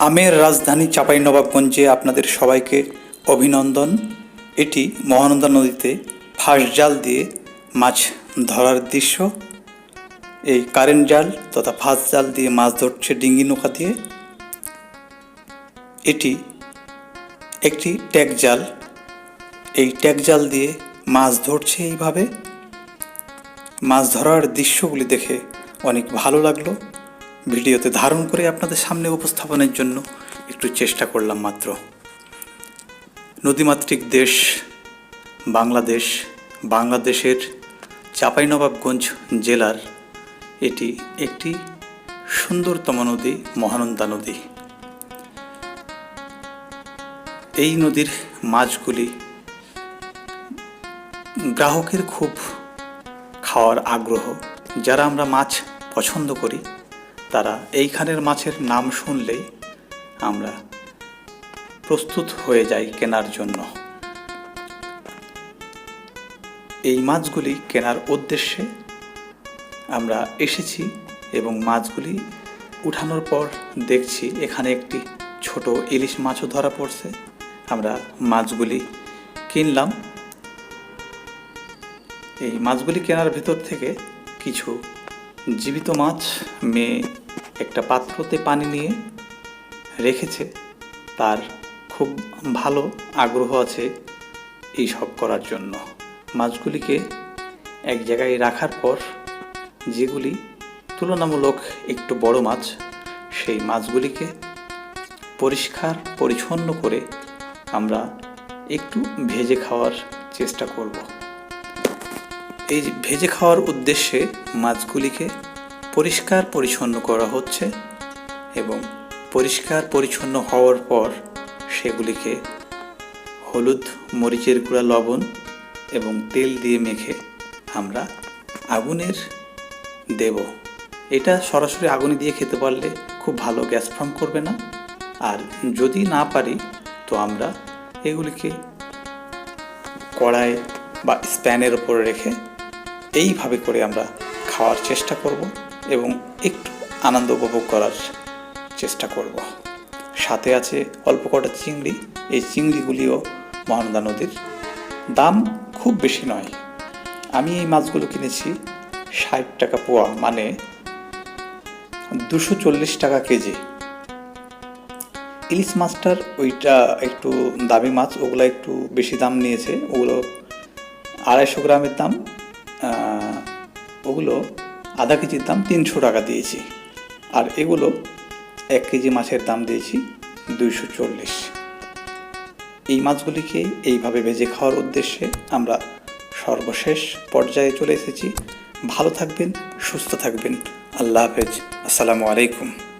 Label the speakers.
Speaker 1: আমের রাজধানী চাঁপাইনবাবগঞ্জে আপনাদের সবাইকে অভিনন্দন। এটি মহানন্দা নদীতে ফাঁস জাল দিয়ে মাছ ধরার দৃশ্য। এই কারেন্ট জাল তথা ফাঁস জাল দিয়ে মাছ ধরছে ডিঙ্গি নৌকা দিয়ে। এটি একটি ট্যাগ জাল। এই ট্যাগ জাল দিয়ে মাছ ধরছে এইভাবে। মাছ ধরার দৃশ্যগুলি দেখে অনেক ভালো লাগল। ভিডিওতে ধারণ করে আপনাদের সামনে উপস্থাপনের জন্য একটু চেষ্টা করলাম মাত্র। নদীমাতৃক দেশ, বাংলাদেশ, বাংলাদেশের চাঁপাইনবাবগঞ্জ জেলার এটি একটি সুন্দরতম নদী, মহানন্দা নদী। এই নদীর মাছগুলি গ্রাহকের খুব খাওয়ার আগ্রহ। যারা আমরা মাছ পছন্দ করি তারা এইখানের মাছের নাম শুনলেই আমরা প্রস্তুত হয়ে যাই কেনার জন্য। এই মাছগুলি কেনার উদ্দেশ্যে আমরা এসেছি এবং মাছগুলি উঠানোর পর দেখছি এখানে একটি ছোট ইলিশ মাছও ধরা পড়ছে। আমরা মাছগুলি কিনলাম। এই মাছগুলি কেনার ভেতর থেকে কিছু জীবিত মাছ মেয়ে একটা পাত্রতে পানি নিয়ে রেখেছে। তার খুব ভালো আগ্রহ আছে এই সব করার জন্য। মাছগুলিকে এক জায়গায় রাখার পর যেগুলি তুলনামূলক একটু বড় মাছ, সেই মাছগুলিকে পরিষ্কার, পরিচ্ছন্ন করে আমরা একটু ভেজে খাওয়ার চেষ্টা করব। এই ভেজে খাওয়ার উদ্দেশ্যে মাছগুলিকে পরিষ্কার পরিচ্ছন্ন করা হচ্ছে এবং পরিষ্কার পরিচ্ছন্ন হওয়ার পর সেগুলিকে হলুদ, মরিচের গুঁড়া, লবণ এবং তেল দিয়ে মেখে আমরা আগুনের দেব। এটা সরাসরি আগুনে দিয়ে খেতে পারলে খুব ভালো, গ্যাস ফর্ম করবে না। আর যদি না পারি, তো আমরা এগুলিকে কড়াই বা স্প্যানের ওপর রেখে এইভাবে করে আমরা খাওয়ার চেষ্টা করব। এবং একটু আনন্দ উপভোগ করার চেষ্টা করব। সাথে আছে অল্প কটা চিংড়ি। এই চিংড়িগুলিও মহানন্দা নদীর। দাম খুব বেশি নয়। আমি এই মাছগুলো কিনেছি ষাট টাকা পোয়া মানে দুশো চল্লিশ টাকা কেজি। ইলিশ মাছটার ওইটা একটু দামি মাছ, ওগুলো একটু বেশি দাম নিয়েছে। ওগুলো আড়াইশো গ্রামের দাম। ওগুলো আধা কেজির দাম তিনশো টাকা দিয়েছি। আর এগুলো এক কেজি মাছের দাম দিয়েছি দুইশো চল্লিশ। এই মাছগুলিকে এইভাবে ভেজে খাওয়ার উদ্দেশ্যে আমরা সর্বশেষ পর্যায়ে চলে এসেছি। ভালো থাকবেন, সুস্থ থাকবেন। আল্লাহ হাফেজ। আসসালামু আলাইকুম।